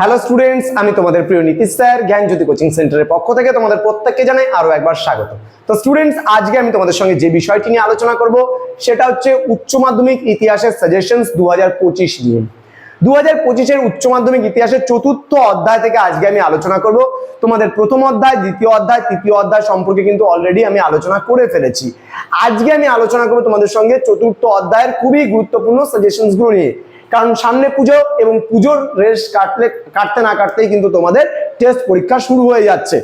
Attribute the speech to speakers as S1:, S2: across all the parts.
S1: Hello students আমি তোমাদের প্রিয় নীতিশ স্যার, জ্ঞানজ্যোতি কোচিং সেন্টারের পক্ষ থেকে তোমাদের প্রত্যেককে জানাই আরও একবার স্বাগত। তো স্টুডেন্টস আজকে আমি তোমাদের সঙ্গে যে বিষয়টি নিয়ে আলোচনা করব, সেটা হচ্ছে উচ্চ মাধ্যমিক ইতিহাসের সাজেশনস দু হাজার পঁচিশ নিয়ে। দু হাজার উচ্চ মাধ্যমিক ইতিহাসের চতুর্থ অধ্যায় থেকে আজকে আমি আলোচনা করব। তোমাদের প্রথম অধ্যায়, দ্বিতীয় অধ্যায়, তৃতীয় অধ্যায় সম্পর্কে কিন্তু অলরেডি আমি আলোচনা করে ফেলেছি। আজকে আমি আলোচনা করব তোমাদের সঙ্গে চতুর্থ অধ্যায়ের খুবই গুরুত্বপূর্ণ সাজেশনসগুলো নিয়ে। কারণ সামনে পুজো এবং পুজোর রেস কাটলে, কাটতে না কাটতেই কিন্তু তোমাদের টেস্ট পরীক্ষা শুরু হয়ে যাচ্ছে।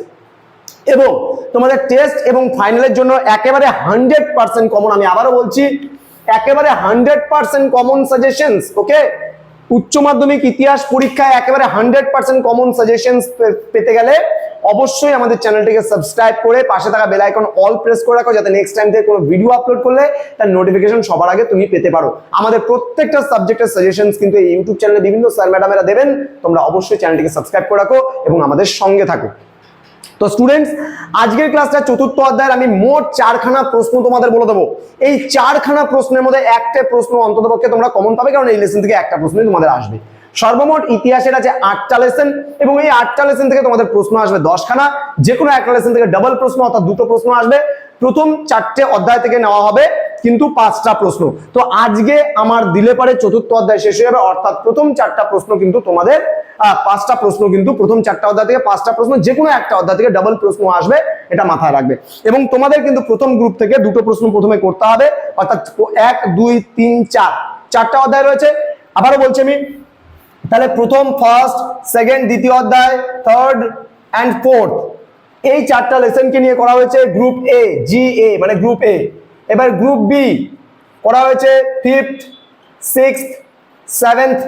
S1: এবং তোমাদের টেস্ট এবং ফাইনালের জন্য একেবারে হান্ড্রেড পার্সেন্ট কমন আমি আবারও বলছি, একেবারে hundred percent common suggestions okay উচ্চ মাধ্যমিক ইতিহাস পরীক্ষায় একেবারে হান্ড্রেড পার্সেন্ট কমন সাজেশনস পেতে গেলে অবশ্যই আমাদের চ্যানেলটিকে সাবস্ক্রাইব করে পাশে থাকা বেল আইকন অল প্রেস করে রাখো, যাতে নেক্সট টাইম থেকে কোনো ভিডিও আপলোড করলে তার নোটিফিকেশন সবার আগে তুমি পেতে পারো। আমাদের প্রত্যেকটা সাবজেক্টের সাজেশনস কিন্তু এই ইউটিউব চ্যানেলে বিভিন্ন স্যার ম্যাডামেরা দেবেন। তোমরা অবশ্যই চ্যানেলটিকে সাবস্ক্রাইব করে রাখো এবং আমাদের সঙ্গে থাকো। তো স্টুডেন্টস আজকের ক্লাসটা চতুর্থ অধ্যায়ের আমি মোট চারখানা প্রশ্ন তোমাদের বলে দেবো। এই চারখানা প্রশ্নের মধ্যে একটা প্রশ্ন অন্ততপক্ষে তোমরা কমন পাবে, কারণ এই লেসন থেকে একটা প্রশ্নই তোমাদের আসবে। সর্বমোট ইতিহাসের আছে আটটা লেসন এবং এই আটটা লেসন থেকে তোমাদের প্রশ্ন আসবে দশখানা। যে কোনো একটা লেসন থেকে ডাবল প্রশ্ন অর্থাৎ দুটো প্রশ্ন আসবে। প্রথম চারটে অধ্যায় থেকে নেওয়া হবে, কিন্তু পাঁচটা প্রশ্ন। তো আজকে আমার দিলে পারে চতুর্থ অধ্যায় শেষ হয়ে যাবে, অর্থাৎ প্রথম চারটা প্রশ্ন কিন্তু তোমাদের পাঁচটা প্রশ্ন কিন্তু প্রথম চারটা অধ্যায় থেকে পাঁচটা প্রশ্ন যে কোনো একটা অধ্যায় থেকে ডাবল প্রশ্ন আসবে, এটা মাথায় রাখবে। এবং তোমাদের কিন্তু প্রথম গ্রুপ থেকে দুটো প্রশ্ন প্রথমে করতে হবে, অর্থাৎ এক, দুই, তিন, চার। চারটা অধ্যায় রয়েছে। আবারও বলছি আমি তাহলে প্রথম ফার্স্ট সেকেন্ড দ্বিতীয় অধ্যায় থার্ড অ্যান্ড ফোর্থ এই চারটা লেসনকে নিয়ে করা হয়েছে গ্রুপ এ জি এ মানে গ্রুপ এ এবার গ্রুপ বি করা হয়েছে fifth six seventh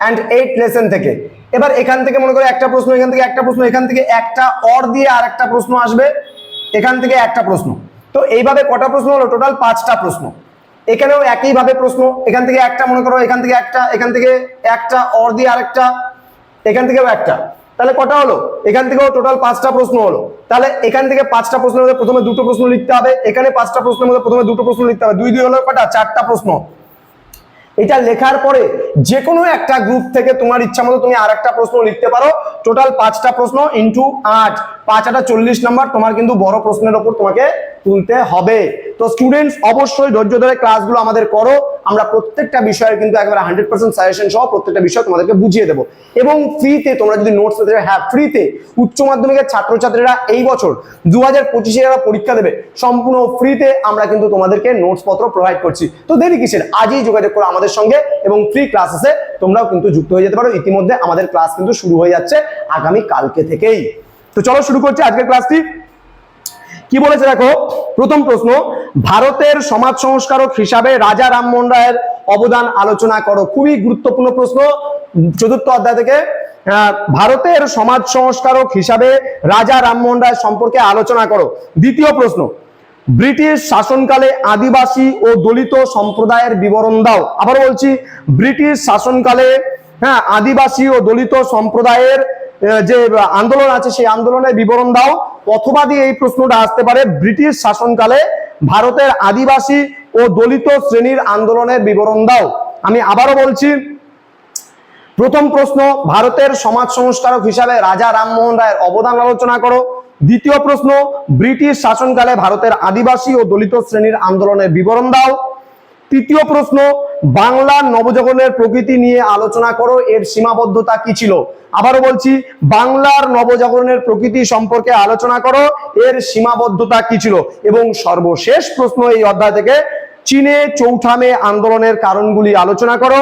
S1: and eight lesson থেকে। এবার এখান থেকে মনে করো একটা প্রশ্ন, এখান থেকে একটা প্রশ্ন, এখান থেকে একটা অর দিয়ে আর একটা প্রশ্ন আসবে। এখান থেকে একটা প্রশ্ন। তো এইভাবে কটা প্রশ্ন হলো? টোটাল পাঁচটা প্রশ্ন। এখানেও একইভাবে প্রশ্ন, এখান থেকে একটা মনে করো, এখান থেকে একটা, এখান থেকে একটা অর দিয়ে আরেকটা, এখান থেকেও একটা। তাহলে কটা হলো? এখান থেকেও টোটাল পাঁচটা প্রশ্ন হলো। তাহলে এখান থেকে পাঁচটা প্রশ্নের মধ্যে প্রথমে দুটো প্রশ্ন লিখতে হবে, এখানে পাঁচটা প্রশ্নের মধ্যে প্রথমে দুটো প্রশ্ন লিখতে হবে। দুই দুই হলো কটা? চারটা প্রশ্ন। এটা লেখার পরে যে কোনো একটা গ্রুপ থেকে তোমার ইচ্ছা মতো তুমি আর একটা প্রশ্ন লিখতে পারো। টোটাল পাঁচটা প্রশ্ন ইন্টু আট। পাঁচ আটা চল্লিশ নাম্বার তোমার কিন্তু বড় প্রশ্নের ওপর তোমাকে তুলতে হবে। তো স্টুডেন্টস অবশ্যই ধৈর্য ধরে ক্লাসগুলো আমাদের করো। আমরা প্রত্যেকটা বিষয়ের কিন্তু একেবারে হান্ড্রেড পার্সেন্ট সাজেশন সহ প্রত্যেকটা বিষয় তোমাদেরকে বুঝিয়ে দেবো। এবং ফ্রিতে তোমরা যদি নোটস পেতে হ্যাঁ ফ্রিতে উচ্চ মাধ্যমিকের ছাত্রছাত্রীরা এই বছর দু হাজার পঁচিশে যারা পরীক্ষা দেবে, সম্পূর্ণ ফ্রিতে আমরা কিন্তু তোমাদেরকে নোটস পত্র প্রোভাইড করছি। তো দেরি কিসের? আজই যোগাযোগ করো আমাদের সঙ্গে এবং ফ্রি ক্লাসেসে তোমরাও কিন্তু যুক্ত হয়ে যেতে পারো। ইতিমধ্যে আমাদের ক্লাস কিন্তু শুরু হয়ে যাচ্ছে আগামী কালকে থেকেই। তো চলো শুরু করছি আজকের ক্লাসটি কি বলেছে দেখো? প্রথম প্রশ্ন, ভারতের সমাজ সংস্কারক হিসাবে রাজা রামমোহন রায়ের অবদান আলোচনা করো। খুবই গুরুত্বপূর্ণ প্রশ্ন, চতুর্থ অধ্যায় থেকে। ভারতের সমাজ সংস্কারক হিসাবে রাজা রামমোহন রায় সম্পর্কে আলোচনা করো। দ্বিতীয় প্রশ্ন ব্রিটিশ শাসনকালে আদিবাসী ও দলিত সম্প্রদায়ের বিবরণ দাও। আবার বলছি, ব্রিটিশ শাসনকালে হ্যাঁ আদিবাসী ও দলিত সম্প্রদায়ের যে আন্দোলন আছে, সেই আন্দোলনের বিবরণ দাও। অথবা দিয়ে এই প্রশ্নটা আসতে পারে, ব্রিটিশ শাসনকালে ভারতের আদিবাসী ও দলিত শ্রেণির আন্দোলনের বিবরণ দাও। আমি আবারও বলছি, প্রথম প্রশ্ন, ভারতের সমাজ সংস্কারক হিসাবে রাজা রামমোহন রায়ের অবদান আলোচনা করো। দ্বিতীয় প্রশ্ন, ব্রিটিশ শাসনকালে ভারতের আদিবাসী ও দলিত শ্রেণির আন্দোলনের বিবরণ দাও। তৃতীয় প্রশ্ন বাংলার নবজাগরণের প্রকৃতি নিয়ে আলোচনা করো, এর সীমাবদ্ধতা কি ছিল? আবারও বলছি, বাংলার নবজাগরণের প্রকৃতি সম্পর্কে আলোচনা করো, এর সীমাবদ্ধতা কি ছিল? এবং সর্বশেষ প্রশ্ন এই অধ্যায় থেকে, চীনে চৌঠা মে আন্দোলনের কারণগুলি আলোচনা করো।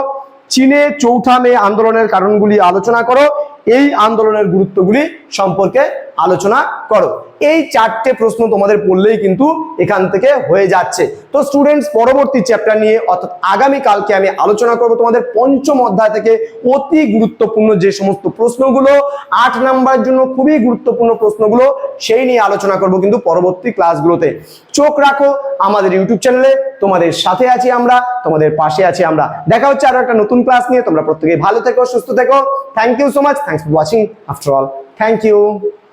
S1: চীনে চৌঠা মে আন্দোলনের কারণগুলি আলোচনা করো। এই আন্দোলনের গুরুত্বগুলি সম্পর্কে আলোচনা করো। এই চারটে প্রশ্ন তোমাদের পড়লেই কিন্তু এখান থেকে হয়ে যাচ্ছে। তো স্টুডেন্টস পরবর্তী চ্যাপ্টার নিয়ে, অর্থাৎ আগামী কালকে আমি আলোচনা করব তোমাদের পঞ্চম অধ্যায় থেকে অতি গুরুত্বপূর্ণ যে সমস্ত প্রশ্নগুলো, আট নাম্বারের জন্য খুবই গুরুত্বপূর্ণ প্রশ্নগুলো সেই নিয়ে আলোচনা করব কিন্তু পরবর্তী ক্লাসগুলোতে চোখ রাখো আমাদের ইউটিউব চ্যানেলে তোমাদের সাথে আছি আমরা, তোমাদের পাশে আছি আমরা। দেখা হচ্ছে আরও একটা নতুন ক্লাস নিয়ে, তোমরা প্রত্যেকেই ভালো থেকো, সুস্থ থেকো। Thank you so much thanks for watching after all thank you